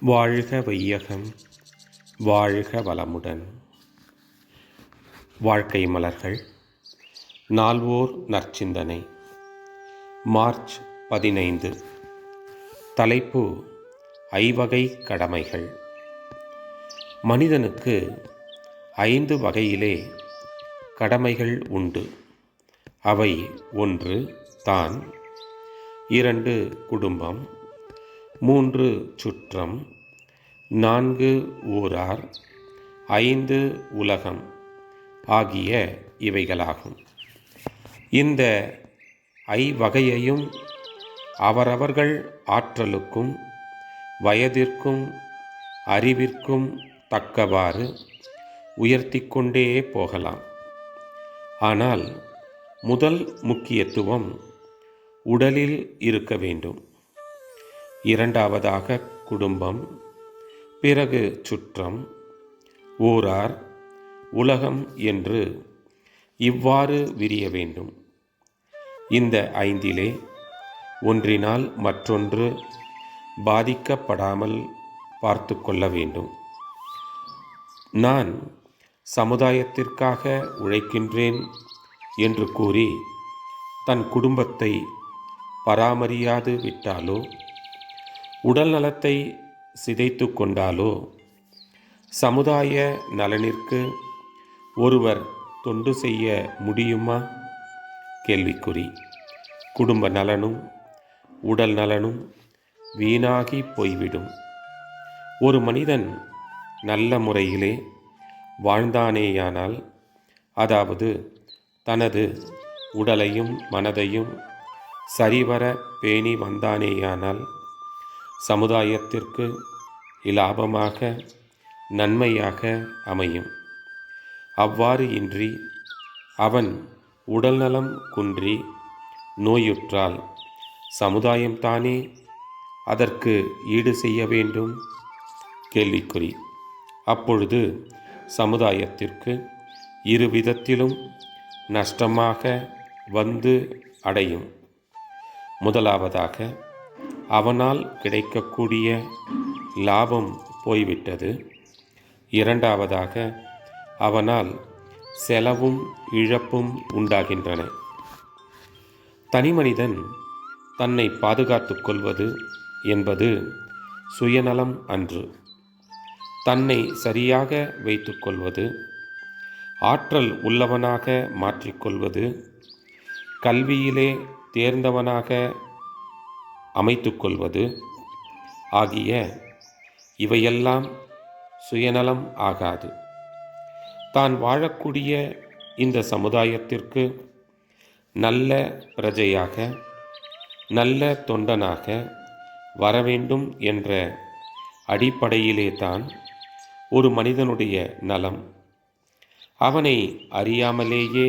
வாழ்க வையகம் வாழ்க வளமுடன். வாழ்க்கை மலர்கள் நால்வோர் நற்சிந்தனை. மார்ச் பதினைந்து. தலைப்பு ஐவகை கடமைகள். மனிதனுக்கு ஐந்து வகையிலே கடமைகள் உண்டு. அவை ஒன்று தான். இரண்டு குடும்பம். மூன்று சுற்றம் நான்கு ஊரார் ஐந்து உலகம் ஆகிய இவைகளாகும். இந்த ஐவகையையும் அவரவர்கள் ஆற்றலுக்கும் வயதிற்கும் அறிவிற்கும் தக்கவாறு உயர்த்தி கொண்டே போகலாம். ஆனால் முதல் முக்கியத்துவம் உடலில் இருக்க வேண்டும். இரண்டாவதாக குடும்பம் பிறகு சுற்றம் ஊரார் உலகம் என்று இவ்வாறு விரிய வேண்டும். இந்த ஐந்திலே ஒன்றினால் மற்றொன்று பாதிக்கப்படாமல் பார்த்து கொள்ள வேண்டும். நான் சமுதாயத்திற்காக உழைக்கின்றேன் என்று கூறி தன் குடும்பத்தை பராமரியாது விட்டாலோ உடல் நலத்தை சிதைத்து கொண்டாலோ? சமுதாய நலனிற்கு ஒருவர் தொண்டு செய்ய முடியுமா? கேள்விக்குறி. குடும்ப நலனும் உடல் நலனும் வீணாகி போய்விடும். ஒரு மனிதன் நல்ல முறையிலே வாழ்ந்தானேயானால் அதாவது தனது உடலையும் மனதையும் சரிவர பேணி வந்தானேயானால் சமுதாயத்திற்கு இலாபமாக நன்மையாக அமையும். அவ்வாறு இன்றி அவன் உடல்நலம் குன்றி நோயுற்றால் சமுதாயம்தானே அதற்கு ஈடு செய்ய வேண்டும்? கேள்விக்குறி. அப்பொழுது சமுதாயத்திற்கு இரு விதத்திலும் நஷ்டமாக வந்து அடையும். முதலாவதாக அவனால் கிடைக்கக்கூடிய லாபம் போய்விட்டது. இரண்டாவதாக அவனால் செலவும் இழப்பும் உண்டாகின்றன. தனிமனிதன் தன்னை பாதுகாத்து கொள்வது என்பது சுயநலம் அன்று. தன்னை சரியாக வைத்துக்கொள்வது ஆற்றல் உள்ளவனாக மாற்றிக்கொள்வது கல்வியிலே தேர்ந்தவனாக அமைத்துக்கொள்வது ஆகிய இவையெல்லாம் சுயநலம் ஆகாது. தான் வாழக்கூடிய இந்த சமுதாயத்திற்கு நல்ல பிரஜையாக நல்ல தொண்டனாக வரவேண்டும் என்ற அடிப்படையிலே தான் ஒரு மனிதனுடைய நலம். அவனை அறியாமலேயே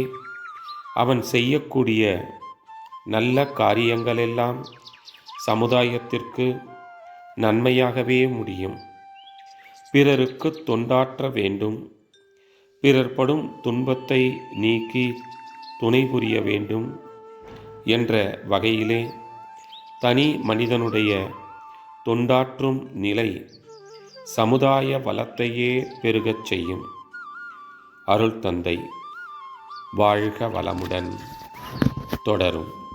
அவன் செய்யக்கூடிய நல்ல காரியங்களெல்லாம் சமுதாயத்திற்கு நன்மையாகவே முடியும். பிறருக்கு தொண்டாற்ற வேண்டும். பிறர் படும் துன்பத்தை நீக்கி துணை புரிய வேண்டும் என்ற வகையிலே தனி மனிதனுடைய தொண்டாற்றும் நிலை சமுதாய வளத்தையே பெருகச் செய்யும். அருள் தந்தை வாழ்க வளமுடன். தொடரும்.